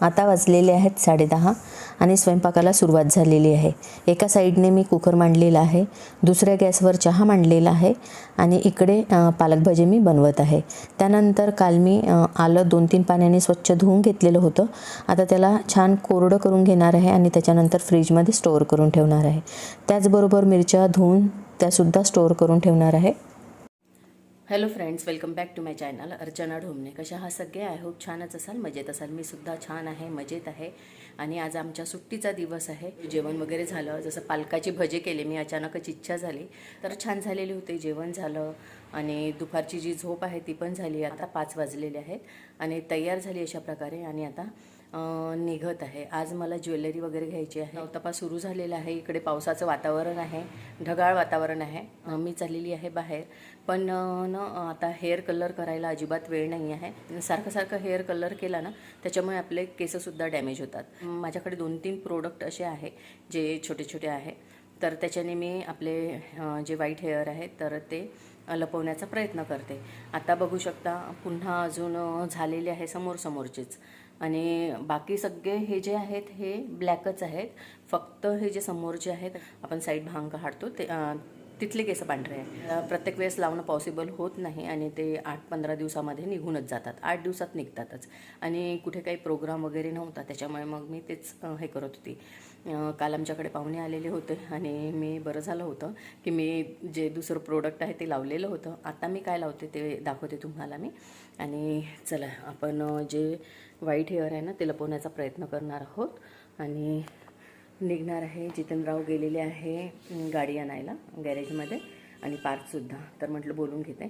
आता वाजलेले आहेत साडेदहा आणि स्वयंपाकाला सुरुवात झालेली आहे. एका साईडने मी कुकर मांडलेला आहे दुसऱ्या गॅसवर चहा मांडलेला आहे आणि इकडे पालक भाजी मी बनवत आहे. त्यानंतर काल मी आलं दोन तीन पाण्याने स्वच्छ धुवून घेतलेलं होतं. आता त्याला छान कोरडं करून घेणार आहे आणि त्याच्यानंतर फ्रीजमध्ये स्टोअर करून ठेवणार आहे. त्याचबरोबर मिरच्या धुवून त्यासुद्धा स्टोअर करून ठेवणार आहे. Hello friends welcome back to my channel Archana Dhomane. कशा हा सगळे? आय होप छानच असाल मजेत असाल. मी सुद्धा छान आहे मजेत आहे. आणि आज आमच्या सुट्टीचा दिवस आहे. जेवण वगैरे झालं. जसं पालकाची भजे केले मी अचानकच इच्छा झाली. तर छान झालेली होते. जेवण झालं आणि दुपारची जी झोप आहे ती पण झाली. आता पाच वाजलेली आहेत आणि तयार झाली अशा प्रकारे. आणि आता निघत आहे. आज मला ज्वेलरी वगैरे घ्यायची आहे. तपास सुरू झालेला आहे. इकडे पावसाचं वातावरण आहे. ढगाळ वातावरण आहे. मी चाललेली आहे बाहेर. पण ना न आता हेअर कलर करायला अजिबात वेळ नाही आहे. सारखं सारखं हेअर कलर केला ना त्याच्यामुळे आपले केससुद्धा डॅमेज होतात. माझ्याकडे दोन तीन प्रोडक्ट असे आहे जे छोटे छोटे आहे. तर त्याच्याने मी आपले जे वाईट हेअर आहे तर ते लपवण्याचा प्रयत्न करते. आता बघू शकता पुन्हा अजून झालेले आहे समोर समोरचेच आणि बाकी सगळे हे जे आहेत हे ब्लॅकच आहेत. फक्त हे जे समोर जे आहेत आपण साईड भांग काढतो ते तिथले केस पांढरे आहे प्रत्येक वेळेस लावणं पॉसिबल होत नाही आणि ते आठ पंधरा दिवसामध्ये निघूनच जातात. आठ दिवसात निघतातच. आणि कुठे काही प्रोग्राम वगैरे नव्हता त्याच्यामुळे मग मी तेच हे करत होती. काल आमच्याकडे पाहुणे आलेले होते आणि मी बरं झालं होतं की मी जे दुसरं प्रोडक्ट आहे ते लावलेलं होतं. आता मी काय लावते ते दाखवते तुम्हाला मी. आणि चला आपण जे व्हाईट हेअर आहे ना ते लपवण्याचा प्रयत्न करणार आहोत. आणि निघणार आहे जितेंद्रराव गेलेले आहे गाडी आणायला गॅरेजमध्ये. आणि पार्कसुद्धा तर म्हटलं बोलून घेते.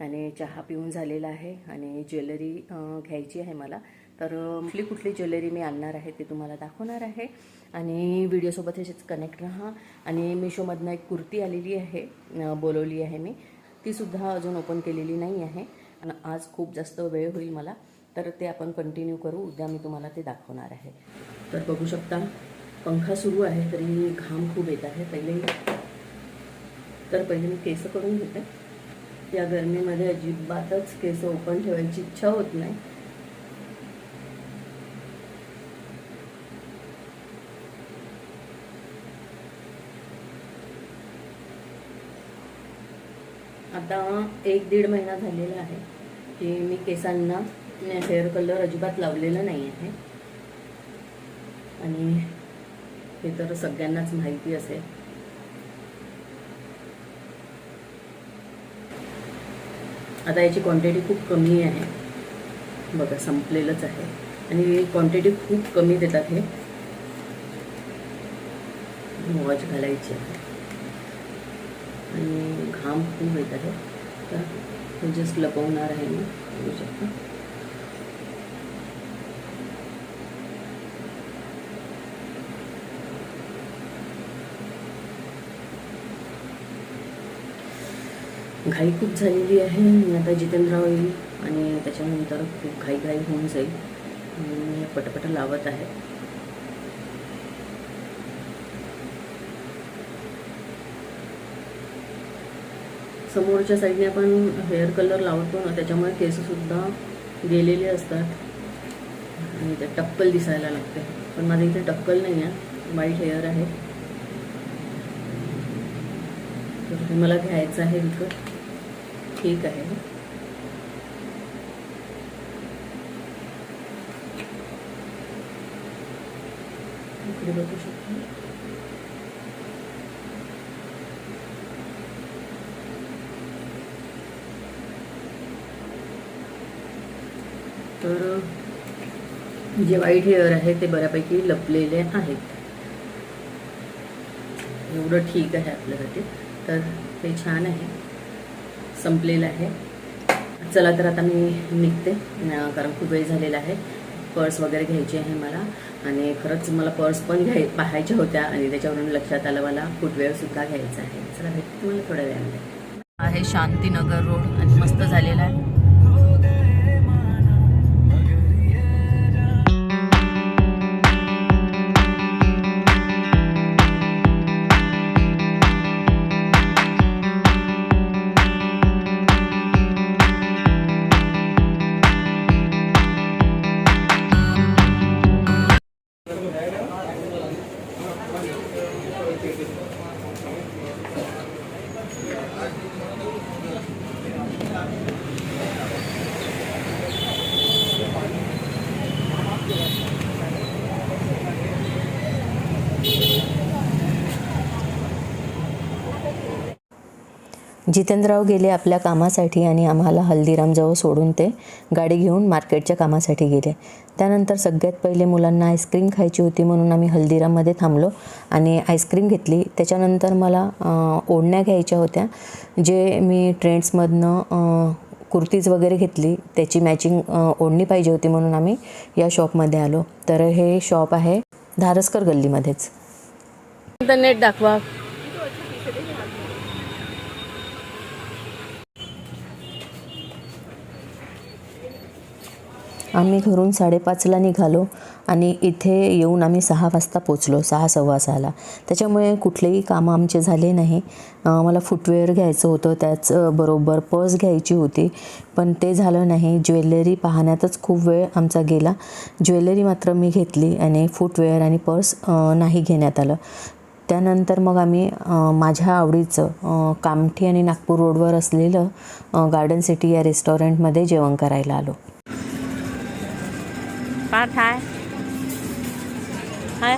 आणि चहा पिऊन झालेला आहे. आणि ज्वेलरी घ्यायची आहे मला. तर कुठली कुठली ज्वेलरी मी आणणार आहे ते तुम्हाला दाखवणार आहे. आणि व्हिडिओसोबत ह्याच्याच कनेक्ट राहा. आणि मिशोमधनं एक कुर्ती आलेली आहे. बोलवली आहे मी. तीसुद्धा अजून ओपन केलेली नाही आहे. आणि आज खूप जास्त वेळ होईल मला. तर ते आपण कंटिन्यू करू. उद्या मी तुम्हाला ते दाखवणार आहे. तर बघू शकता पंखा सुरू आहे तरी घाम खूप येत आहे. पहिले तर पहिले मी केस करून घेते. या गरमीमध्ये अजिबातच केस ओपन ठेवायची इच्छा होत नाही. आता एक दीड महिना झालेला आहे की मी केसांना हेअर कलर अजिबात लावलेला नाही आहे आणि हे तर सगळ्यांनाच माहिती असेल. आता याची क्वांटिटी खूप कमी आहे. बघा संपलेलंच आहे. आणि क्वांटिटी खूप कमी देतात हे. वॉच घालायची आहे. आणि घाम खूप येत आहे तर जस्ट लपवणार आहे मी. बघू शकता. घाई खूप झालेली आहे. मी आता जितेंद्र होईल आणि त्याच्यानंतर खूप घाई घाई होऊन जाईल. आणि मी पटपट लावत आहे. समोरच्या साईडने आपण हेअर कलर लावतो ना त्याच्यामुळे केससुद्धा गेलेले असतात. आणि ते टक्कल दिसायला लागते. पण माझं इथे टक्कल नाही आहे. व्हाईट हेअर आहे. तर मला घ्यायचं आहे विकत ठीक शकतो तर जे व्हाईट हेअर आहे ते बऱ्यापैकी लपलेले आहेत। एवढं ठीक आहे आपल्यासाठी, तर ते छान आहे. संपलेलं आहे. चला तर आता मी निघते कारण खूप वेळ झालेला आहे. पर्स वगैरे घ्यायची आहे मला. आणि खरंच मला पर्स पण घ्याय पाहायच्या होत्या आणि त्याच्यावरून लक्षात आलं मला फुटवेअरसुद्धा घ्यायचा आहे. चला भेटते तुम्हाला थोड्या वेळामध्ये. आहे शांतीनगर रोड आणि मस्त झालेला आहे. जितेंद्रराव गेले आपल्या कामासाठी आणि आम्हाला हल्दीरामजवळ सोडून ते गाडी घेऊन मार्केटच्या कामासाठी गेले. त्यानंतर सगळ्यात पहिले मुलांना आईस्क्रीम खायची होती म्हणून आम्ही हल्दीराममध्ये थांबलो आणि आईस्क्रीम घेतली. त्याच्यानंतर मला ओढण्या घ्यायच्या होत्या जे मी ट्रेंड्समधनं कुर्तीज वगैरे घेतली त्याची मॅचिंग ओढणी पाहिजे होती म्हणून आम्ही या शॉपमध्ये आलो. तर हे शॉप आहे धारसकर गल्लीमध्येच. नेट दाखवा. आम्ही घरून साडेपाचला निघालो आणि इथे येऊन आम्ही सहा वाजता पोचलो सहा सव्वा सहाला. त्याच्यामुळे कुठलेही कामं आमचे झाले नाही. मला फुटवेअर घ्यायचं होतं त्याचबरोबर पर्स घ्यायची होती पण ते झालं नाही. ज्वेलरी पाहण्यातच खूप वेळ आमचा गेला. ज्वेलरी मात्र मी घेतली आणि फुटवेअर आणि पर्स नाही घेण्यात आलं. त्यानंतर मग आम्ही माझ्या आवडीचं कामठी आणि नागपूर रोडवर असलेलं गार्डन सिटी या रेस्टॉरंटमध्ये जेवण करायला आलो. पार्थ हाय हाय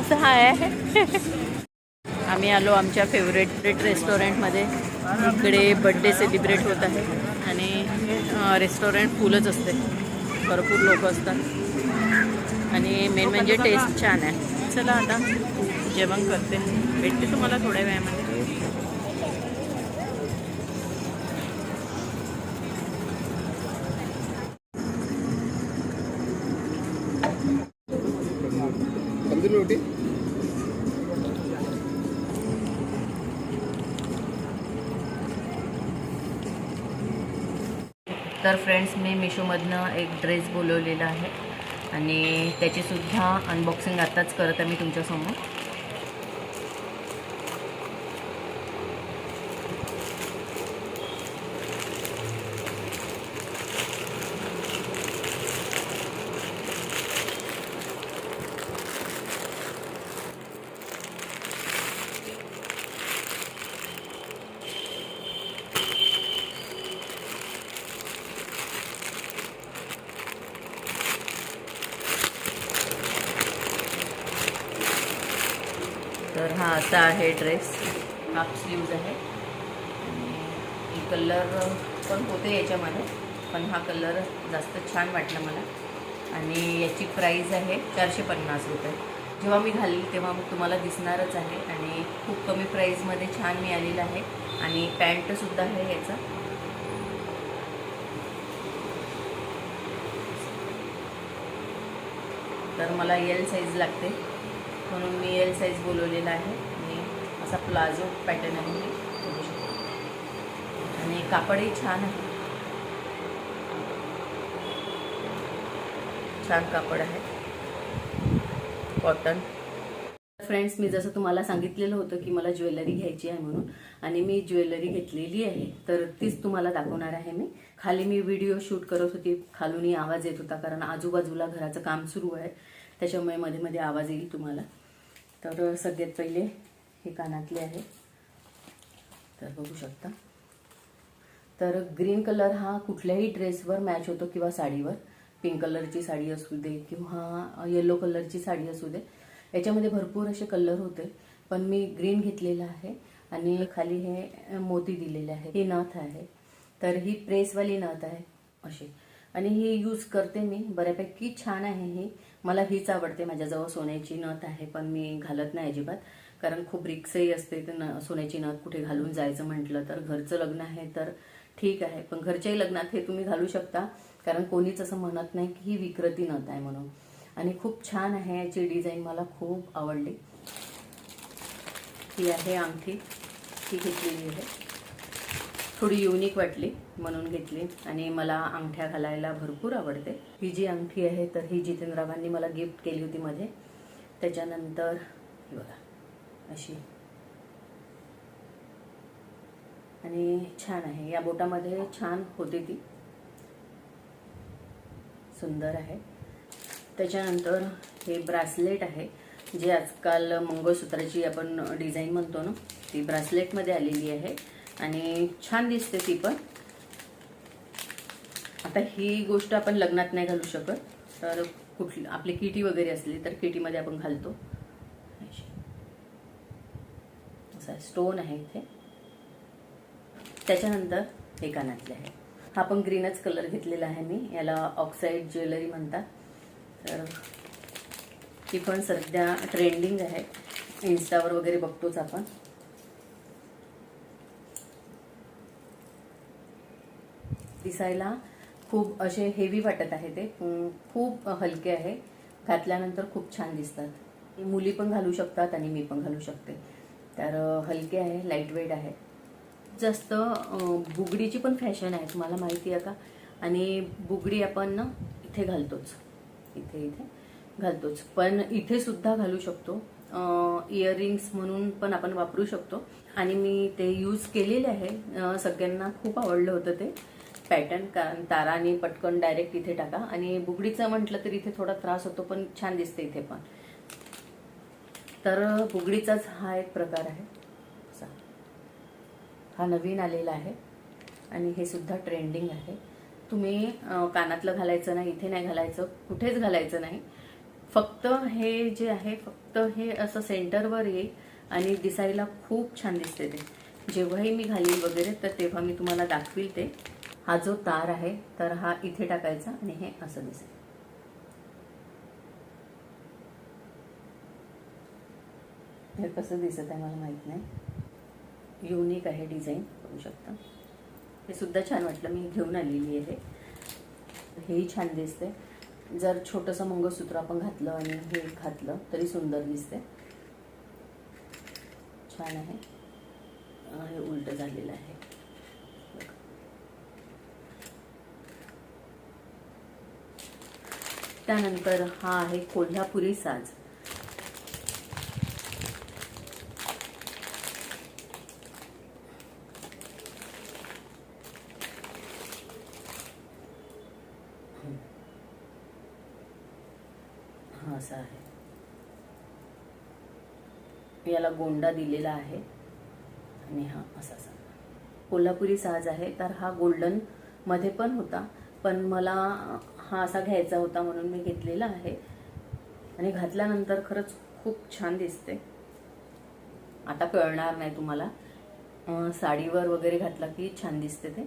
असं हाय आम्ही आलो आमच्या फेवरेट रेस्टॉरंटमध्ये इकडे बड्डे सेलिब्रेट होत आहे. आणि रेस्टॉरंट फुलच असते. भरपूर लोक असतात. आणि मेन म्हणजे टेस्ट छान आहे. चला आता जेवण करते. भेटते तुम्हाला थोड्या वेळामध्ये. रोटी तर फ्रेंड्स मी मिशोमधनं एक ड्रेस बोलवलेला आहे. आणि त्याचीसुद्धा अनबॉक्सिंग आत्ताच करत आहे मी तुमच्यासमोर. तर असा आहे ड्रेस हाफ स्लीव्ज आहे. आणि कलर पण होते याच्यामध्ये पण हा कलर जास्त छान वाटला मला. आणि याची प्राईज आहे चारशे पन्नास रुपये. जेव्हा मी घालील तेव्हा मग तुम्हाला दिसणारच आहे. आणि खूप कमी प्राईजमध्ये छान मिळालेलं आहे. आणि पॅन्टसुद्धा आहे याचा. तर मला एल साईज लागते. म्हणून मी एल साईज बोलवलेला आहे. असा प्लाझो पॅटर्न आहे. मी करू शकतो. आणि कापडही छान आहे. छान कापड आहे. कॉटन फ्रेंड्स मी जसं तुम्हाला सांगितलेलं होतं की मला ज्वेलरी घ्यायची आहे म्हणून आणि मी ज्वेलरी घेतलेली आहे तर तीच तुम्हाला दाखवणार आहे मी. खाली मी व्हिडिओ शूट करत होती. खालूनही आवाज येत होता कारण आजूबाजूला घराचं काम सुरू आहे. त्याच्यामुळे मध्ये मध्ये आवाज येईल तुम्हाला. तर सगळ्यात पहिले हे कानातले आहे. तर बघू शकता. तर ग्रीन कलर हा कुठल्याही ड्रेसवर मॅच होतो किंवा साडीवर. पिंक कलरची साडी असू दे किंवा येलो कलरची साडी असू दे. याच्यामध्ये भरपूर असे कलर होते. पण मी ग्रीन घेतलेला आहे आणि खाली हे मोती दिलेले आहे ही नथ आहे. तर ही प्रेसवाली नथ आहे अशी. आणि ही यूज करते मी. बऱ्यापैकी छान आहे ही. मला हीच आवडते. माझ्याजवळ सोन्याची नथ आहे पण मी घालत नाही अजिबात. कारण खूप रिक्सही असते तर न सोन्याची नथ कुठे घालून जायचं म्हटलं तर घरचं लग्न आहे तर ठीक आहे. पण घरच्याही लग्नात हे तुम्ही घालू शकता. कारण कोणीच असं म्हणत नाही की ही विकृती नथ आहे म्हणून. आणि खूप छान आहे याची डिझाईन मला खूप आवडली. ही आहे अंगठी. ही घेतलेली आहे. थोडी युनिक वाटली म्हणून घेतली. आणि मला अंगठ्या घालायला भरपूर आवडते. ही जी अंगठी आहे तर ही जितेंद्ररावांनी मला गिफ्ट केली होती मध्ये त्याच्यानंतर बघा. अशी. आणि छान आहे. या बोटामध्ये छान होते ती. सुंदर आहे. त्याच्यानंतर हे ब्रासलेट आहे जे आजकाल मंगळसूत्राची आपण डिझाईन म्हणतो ना ती ब्रासलेटमध्ये आलेली आहे आणि छान दिसते ती पण. आता ही गोष्ट आपण लग्नात नाही घालू शकत. तर कुठली आपली किटी वगैरे असली तर किटीमध्ये आपण घालतो अशी. असा स्टोन आहे इथे. त्याच्यानंतर हे कानातले आहे. हा पण ग्रीनच कलर घेतलेला आहे मी. याला ऑक्साईड ज्वेलरी म्हणतात. तर ती पण सध्या ट्रेंडिंग आहे. इन्स्टावर वगैरे बघतोच आपण. दिसायला खूप असे हेवी वाटत आहे ते. खूप हलके आहे. घातल्यानंतर खूप छान दिसतात. मुली पण घालू शकतात आणि मी पण घालू शकते. तर हलके आहे लाइट वेट आहे. जास्त बुगडीची पण फॅशन आहे तुम्हाला माहिती आहे का? आणि बुगडी आपण ना इथे घालतोच. इथे इथे घालतोच. पण इथे सुद्धा घालू शकतो. इयरिंग्स म्हणून पण आपण वापरू शकतो. आणि मी ते यूज केलेले आहे. सगळ्यांना खूप आवडलं होतं ते. पॅटर्न कारण तारा आणि पटकन डायरेक्ट इथे टाका. आणि बुगडीचं म्हटलं तर इथे थोडा त्रास होतो पण छान दिसते इथे पण. तर फुगडीचाच हा एक प्रकार आहे. असा. हा नवीन आलेला आहे आणि हे सुद्धा ट्रेंडिंग आहे. तुम्ही कानातलं घालायचं नाही इथे नाही घालायचं कुठेच घालायचं नाही. फक्त हे जे आहे फक्त हे असं सेंटरवर येईल आणि दिसायला खूप छान दिसते ते. जेव्हाही मी घालील वगैरे तर तेव्हा मी तुम्हाला दाखवील ते. हा जो तार आहे तर हा इथे टाकायचा आणि हे असं दिसेल. हे कसं दिसत आहे मला माहीत नाही. युनिक आहे डिझाईन करू शकता. हे सुद्धा छान वाटलं मी घेऊन आलेली आहे. हेही छान दिसते जर छोटंसं मंगळसूत्र आपण घातलं आणि हे घातलं तरी सुंदर दिसते छान आहे. हे उलट झालेलं आहे. त्यानंतर हा आहे कोल्हापुरी साज. हा असा आहे. याला गोंडा दिलेला आहे आणि हा असा असा. कोल्हापुरी साज आहे तर हा गोल्डनमध्ये पण होता पण मला हा असा घ्यायचा होता म्हणून मी घेतलेला आहे. आणि घातल्यानंतर खरंच खूप छान दिसते. आता कळणार नाही तुम्हाला. साडीवर वगैरे घातला की छान दिसते ते.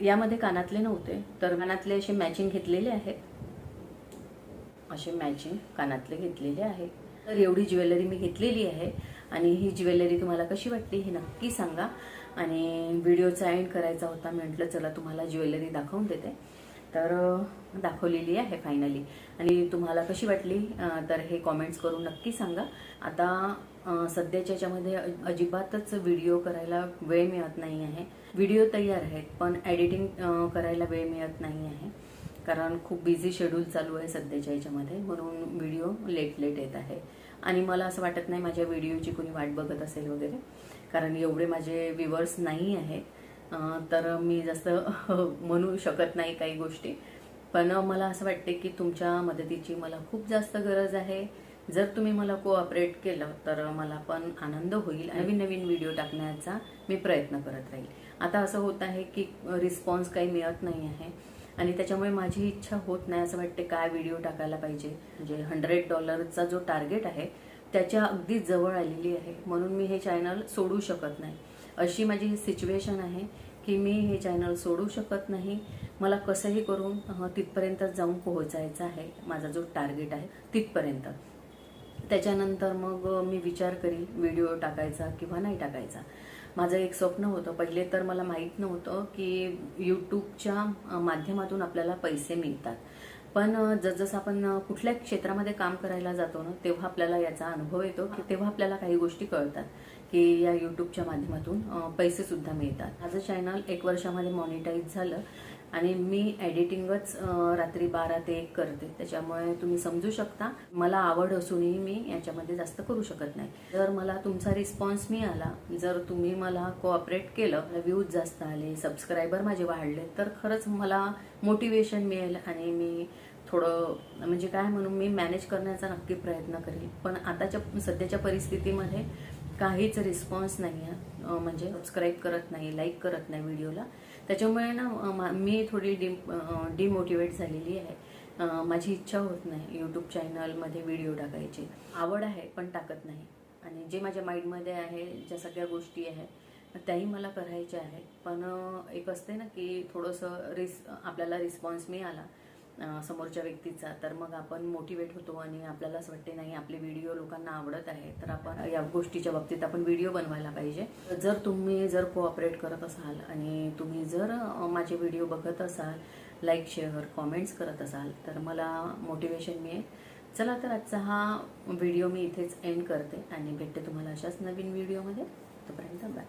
यामध्ये कानातले नव्हते तर कानातले असे मॅचिंग घेतलेले आहेत. असे मॅचिंग कानातले घेतलेले आहे. तर एवढी ज्वेलरी मी घेतलेली आहे आणि ही ज्वेलरी तुम्हाला कशी वाटली हे नक्की सांगा. आणि व्हिडिओचा एंड करायचा होता म्हटलं चला तुम्हाला ज्वेलरी दाखवून देते. तर दाखवलेली आहे फायनली आणि तुम्हाला कशी वाटली तर हे कॉमेंट्स करून नक्की सांगा. आता सध्याच्या याच्यामध्ये अजिबातच व्हिडिओ करायला वेळ मिळत नाही आहे. व्हिडिओ तयार आहेत पण एडिटिंग करायला वेळ मिळत नाही आहे. कारण खूप बिझी शेड्यूल चालू आहे सध्याच्या याच्यामध्ये म्हणून व्हिडिओ लेट लेट येत आहे. आणि मला असं वाटत नाही माझ्या व्हिडिओची कोणी वाट बघत असेल वगैरे कारण एवढे माझे व्ह्युअर्स नाही आहेत तर मी जास्त म्हणू शकत नाही काही गोष्टी. पण मला असं वाटते की तुमच्या मदतीची मला खूप जास्त गरज आहे. जर तुम्ही मला कोऑपरेट केलं तर मला पण आनंद होईल नवीन नवीन व्हिडिओ टाकण्याचा मी प्रयत्न करत राहील. आता असं होत आहे की रिस्पॉन्स काही मिळत नाही आहे. आणि त्याच्यामुळे माझी इच्छा होत नाही असं वाटते काय व्हिडिओ टाकायला पाहिजे. म्हणजे हंड्रेड डॉलरचा जो टार्गेट आहे त्याच्या अगदी जवळ आलेली आहे. म्हणून मी हे चॅनल सोडू शकत नाही. अशी माझी सिच्युएशन आहे की मी हे चॅनल सोडू शकत नाही. मला कसंही करून तिथपर्यंत जाऊन पोहोचायचं आहे. माझा जो टार्गेट आहे तिथपर्यंत. त्याच्यानंतर मग मी विचार करीन व्हिडिओ टाकायचा किंवा नाही टाकायचा. माझं एक स्वप्न होतं. पहिले तर मला माहीत नव्हतं की यूट्यूबच्या माध्यमातून आपल्याला पैसे मिळतात. पण जसजसं आपण कुठल्या क्षेत्रामध्ये काम करायला जातो ना तेव्हा आपल्याला याचा अनुभव येतो की तेव्हा आपल्याला काही गोष्टी कळतात की या यूट्यूबच्या माध्यमातून पैसेसुद्धा पैसे सुद्धा मिळतात. माझं चॅनल एक वर्षामध्ये मॉनिटाईज झालं. आणि मी एडिटिंगच रात्री बारा ते एक करते. त्याच्यामुळे तुम्ही समजू शकता मला आवड असूनही मी याच्यामध्ये जास्त करू शकत नाही. जर मला तुमचा रिस्पॉन्स मिळाला जर तुम्ही मला कोऑपरेट केलं व्ह्यूज जास्त आले सबस्क्रायबर माझे वाढले तर खरंच मला मोटिवेशन मिळेल आणि मी थोडं म्हणजे काय म्हणून मी मॅनेज करण्याचा नक्की प्रयत्न करेल पण आताच्या सध्याच्या परिस्थितीमध्ये काहीच रिस्पॉन्स नाही आहे म्हणजे सबस्क्राईब करत नाही लाईक करत नाही व्हिडिओला त्याच्यामुळे ना मा- मी थोडी डिम डिमोटिवेट झालेली आहे. माझी इच्छा होत नाही यूट्यूब चॅनलमध्ये व्हिडिओ टाकायची. आवड आहे पण टाकत नाही. आणि जे माझ्या माइंडमध्ये आहे ज्या सगळ्या गोष्टी आहेत त्याही मला करायच्या आहेत. पण एक असते ना की थोडंसं रिस आपल्याला रिस्पॉन्स मिळाला समोरच्या व्यक्तीचा तर मग आपण मोटिवेट होतो आणि आपल्याला असं वाटते नाही आपले व्हिडिओ लोकांना आवडत आहे तर आपण या गोष्टीच्या बाबतीत आपण व्हिडिओ बनवायला पाहिजे. जर तुम्ही जर कोऑपरेट करत असाल आणि तुम्ही जर माझे व्हिडिओ बघत असाल लाईक शेअर कॉमेंट्स करत असाल तर मला मोटिवेशन मिळेल. चला तर आजचा हा व्हिडिओ मी इथेच एंड करते आणि भेटते तुम्हाला अशाच नवीन व्हिडिओमध्ये तोपर्यंत बाय